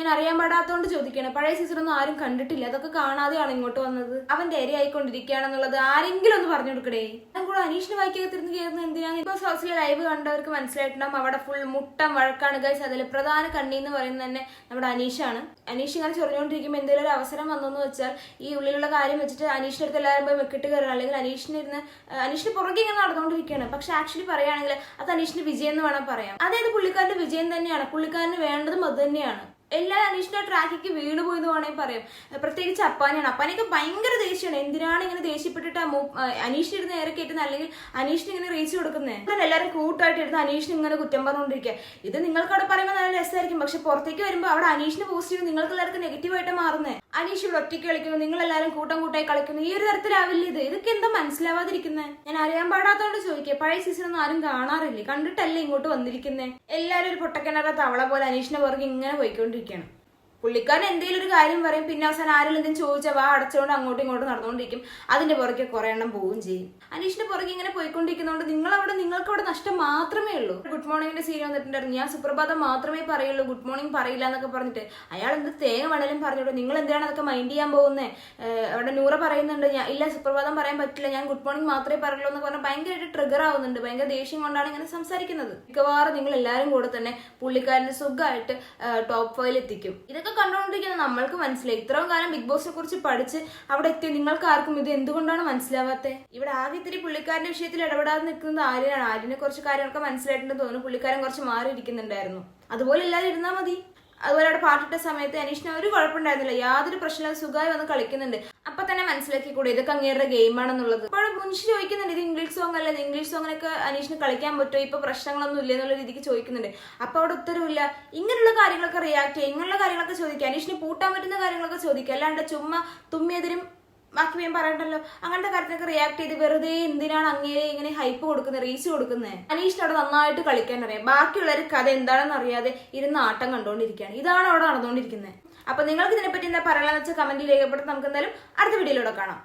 ഞാൻ അറിയാൻ പാടാത്തോണ്ട് ചോദിക്കണം. പഴയ സീസണൊന്നും ആരും കണ്ടിട്ടില്ല. അതൊക്കെ കാണാതെയാണ് ഇങ്ങോട്ട് വന്നത്? അവന്റെ ഇരയായിക്കൊണ്ടിരിക്കുകയാണെന്നുള്ളത് ആരെങ്കിലും ഒന്ന് പറഞ്ഞു കൊടുക്കടേ. ഞാൻ കൂടെ അനീഷിന് വായിക്കകത്തിരുന്ന് കയറുന്നത് എന്തിനാണ് ഇപ്പൊ ഹൗസിലെ ലൈവ് കണ്ടവർക്ക് മനസ്സിലായിട്ടുണ്ടാവും. അവിടെ ഫുൾ മുട്ടം വഴക്കാണ്. ഗൈസ് അതിൽ പ്രധാന കണ്ണി എന്ന് പറയുന്നത് തന്നെ നമ്മുടെ അനീഷാണ്. അനീഷ് ഇങ്ങനെ ചൊറിഞ്ഞുകൊണ്ടിരിക്കുമ്പോൾ എന്തെങ്കിലും ഒരു അവസരം വന്നെന്ന് വെച്ചാൽ ഈ ഉള്ളിലുള്ള കാര്യം വെച്ചിട്ട് അനീഷിന്റെ അടുത്ത് എല്ലാവരും പോയി വെക്കിട്ട് കയറണം അല്ലെങ്കിൽ അനീഷിന് ഇരുന്ന് അനീഷിന് പുറകെ ഇങ്ങനെ നടന്നുകൊണ്ടിരിക്കുകയാണ്. പക്ഷെ ആക്ച്വലി പറയുകയാണെങ്കിൽ അത് അനീഷിന്റെ വിജയം എന്ന് വേണം പറയാം. അതായത് പുള്ളിക്കാരന്റെ വിജയം തന്നെയാണ്. പുള്ളിക്കാരന് വേണ്ടതും അത് തന്നെയാണ്. എല്ലാ അനീഷിന്റെ ട്രാക്കിക്ക് വീണ് പോയി എന്ന് വേണമെങ്കിൽ പറയാം. പ്രത്യേകിച്ച് അപ്പാനെയാണ്. അപ്പാനൊക്കെ ഭയങ്കര ദേഷ്യമാണ്. എന്തിനാണ് ഇങ്ങനെ ദേഷ്യപ്പെട്ടിട്ട് അനീഷിന് ഇരുന്ന് നേരെ കയറ്റുന്നത്? അല്ലെങ്കിൽ അനീഷിന് ഇങ്ങനെ റീച്ച് കൊടുക്കുന്നത് എല്ലാവരും കൂട്ടായിട്ട് ഇരുന്ന് അനീഷിന് ഇങ്ങനെ കുറ്റം പറഞ്ഞുകൊണ്ടിരിക്കുക. ഇത് നിങ്ങൾക്ക് അവിടെ പറയുമ്പോൾ നല്ല രസമായിരിക്കും. പക്ഷെ പുറത്തേക്ക് വരുമ്പോൾ അവിടെ അനീഷിന് പോസിറ്റീവ് നിങ്ങൾക്ക് എല്ലാവർക്കും നെഗറ്റീവ് ആയിട്ട് മാറുന്നത് അനീഷ് ഇവിടെ ഒറ്റയ്ക്ക് കളിക്കുന്നു. നിങ്ങൾ എല്ലാവരും കൂട്ടം കൂട്ടായി കളിക്കുന്നു. ഈ ഒരു തരത്തിലാവില്ല ഇത്? ഇതൊക്കെ എന്താ മനസ്സിലാവാതിരിക്കുന്നത് ഞാൻ അറിയാൻ പാടാത്തതുകൊണ്ട് ചോദിക്കുക. പഴയ സീസൺ ഒന്നും ആരും കാണാറില്ലേ? കണ്ടിട്ടല്ലേ ഇങ്ങോട്ട് വന്നിരിക്കുന്നത് എല്ലാവരും ഒരു പൊട്ടക്കിണറ തവള പോലെ അനീഷിന്റെ പുറകെ ഇങ്ങനെ പോയിക്കൊണ്ടിരിക്കുകയാണ്. പുള്ളിക്കാരൻ എന്തെങ്കിലും ഒരു കാര്യം പറയും പിന്നെ അവസാനം ആരെങ്കിലും എന്തെങ്കിലും ചോദിച്ചാൽ വാ അടച്ചുകൊണ്ട് അങ്ങോട്ടും ഇങ്ങോട്ടും നടന്നുകൊണ്ടിരിക്കും അതിന്റെ പുറകെ കുറെ എണ്ണം പോവുകയും ചെയ്യും. അനീഷിന്റെ പുറകെ ഇങ്ങനെ പോയിക്കൊണ്ടിരിക്കുന്നതുകൊണ്ട് നിങ്ങൾ അവിടെ നിങ്ങൾക്ക് അവിടെ നഷ്ടം മാത്രമേ ഉള്ളൂ. ഗുഡ് മോർണിംഗിന്റെ സീൻ വന്നിട്ടുണ്ടായിരുന്നു. ഞാൻ സുപ്രഭാതം മാത്രമേ പറയുള്ളൂ. ഗുഡ് മോർണിംഗ് പറയില്ല എന്നൊക്കെ പറഞ്ഞിട്ട് അയാൾ എന്ത് തേങ്ങ വേണേലും പറഞ്ഞോളൂ നിങ്ങൾ എന്തിനാണ് അതൊക്കെ മൈൻഡ് ചെയ്യാൻ പോകുന്നത് അവിടെ നൂറ പറയുന്നുണ്ട്. ഞാൻ ഇല്ല സുപ്രഭാതം പറയാൻ പറ്റില്ല. ഞാൻ ഗുഡ് മോർണിംഗ് മാത്രമേ പറയുള്ളൂ എന്ന് പറഞ്ഞാൽ ഭയങ്കരമായിട്ട് ട്രിഗർ ആവുന്നുണ്ട്. ഭയങ്കര ദേഷ്യം കൊണ്ടാണ് ഇങ്ങനെ സംസാരിക്കുന്നത്. മിക്കവാറും നിങ്ങൾ എല്ലാവരും കൂടെ തന്നെ പുള്ളിക്കാരന്റെ സുഖമായിട്ട് ടോപ്പ് ഫൈവിൽ എത്തിക്കും. ഇതൊക്കെ കണ്ടുകൊണ്ടിരിക്കുന്ന നമ്മൾക്ക് മനസ്സിലായി. ഇത്രയും കാലം ബിഗ് ബോസിനെ കുറിച്ച് പഠിച്ച് അവിടെ എത്തി നിങ്ങൾക്ക് ആർക്കും ഇത് എന്തുകൊണ്ടാണ് മനസ്സിലാവാത്തത് ഇവിടെ ആകെ ഇത്തിരി പുള്ളിക്കാരന്റെ വിഷയത്തിൽ ഇടപെടാതെ നിൽക്കുന്നത് ആര്യനാണ്. ആര്യനെ കുറച്ച് കാര്യങ്ങളൊക്കെ മനസ്സിലായിട്ടുണ്ടെന്ന് തോന്നുന്നു. പുള്ളിക്കാരൻ കുറച്ച് മാറിയിരിക്കുന്നുണ്ടായിരുന്നു. അതുപോലെ എല്ലാവരും ഇരുന്നാൽ മതി. അതുപോലെ അവിടെ പാട്ടിട്ട സമയത്ത് അനീഷിന് ഒരു കുഴപ്പമുണ്ടായിരുന്നില്ല. യാതൊരു പ്രശ്നവും സുഖമായി വന്ന് കളിക്കുന്നുണ്ട്. അപ്പൊ തന്നെ മനസ്സിലാക്കി കൂടെ ഇതൊക്കെ അങ്ങേരുടെ ഗെയിമാണെന്നുള്ളത് അപ്പോൾ മുൻഷി ചോദിക്കുന്നുണ്ട് ഇത് ഇംഗ്ലീഷ് സോങ് അല്ലേ? ഇംഗ്ലീഷ് സോങ്ങിനൊക്കെ അനീഷിന് കളിക്കാൻ പറ്റുമോ? ഇപ്പൊ പ്രശ്നങ്ങളൊന്നും ഇല്ല? എന്നുള്ള രീതിക്ക് ചോദിക്കുന്നുണ്ട്. അപ്പൊ അവിടെ ഉത്തരവില്ല. ഇങ്ങനെയുള്ള കാര്യങ്ങളൊക്കെ റിയാക്ട് ചെയ്യുക ഇങ്ങനെയുള്ള കാര്യങ്ങളൊക്കെ ചോദിക്കുക അനീഷിന് പൂട്ടാൻ പറ്റുന്ന കാര്യങ്ങളൊക്കെ ചോദിക്കുക അല്ലാണ്ട് ചുമ്മാ തുമ്മിയതിനും ബാക്കി ഞാൻ പറയണ്ടല്ലോ. അങ്ങനത്തെ കാര്യത്തിനൊക്കെ റിയാക്ട് ചെയ്ത് വെറുതെ എന്തിനാണ് അങ്ങേരെ ഇങ്ങനെ ഹൈപ്പ് കൊടുക്കുന്നത് റീച്ച് കൊടുക്കുന്നത് അനീഷിന് അവിടെ നന്നായിട്ട് കളിക്കാൻ അറിയാം. ബാക്കിയുള്ളവർ കഥ എന്താണെന്ന് അറിയാതെ ഇരുന്ന് ആട്ടം കണ്ടുകൊണ്ടിരിക്കുകയാണ് ഇതാണ് അവിടെ നടന്നുകൊണ്ടിരിക്കുന്നത് അപ്പൊ നിങ്ങൾക്ക് ഇതിനെപ്പറ്റി എന്താ പറയാന്ന് വെച്ചാൽ കമന്റിൽ രേഖപ്പെടുത്തി. നമുക്ക് എന്തായാലും അടുത്ത വീഡിയോയിലൂടെ കാണാം.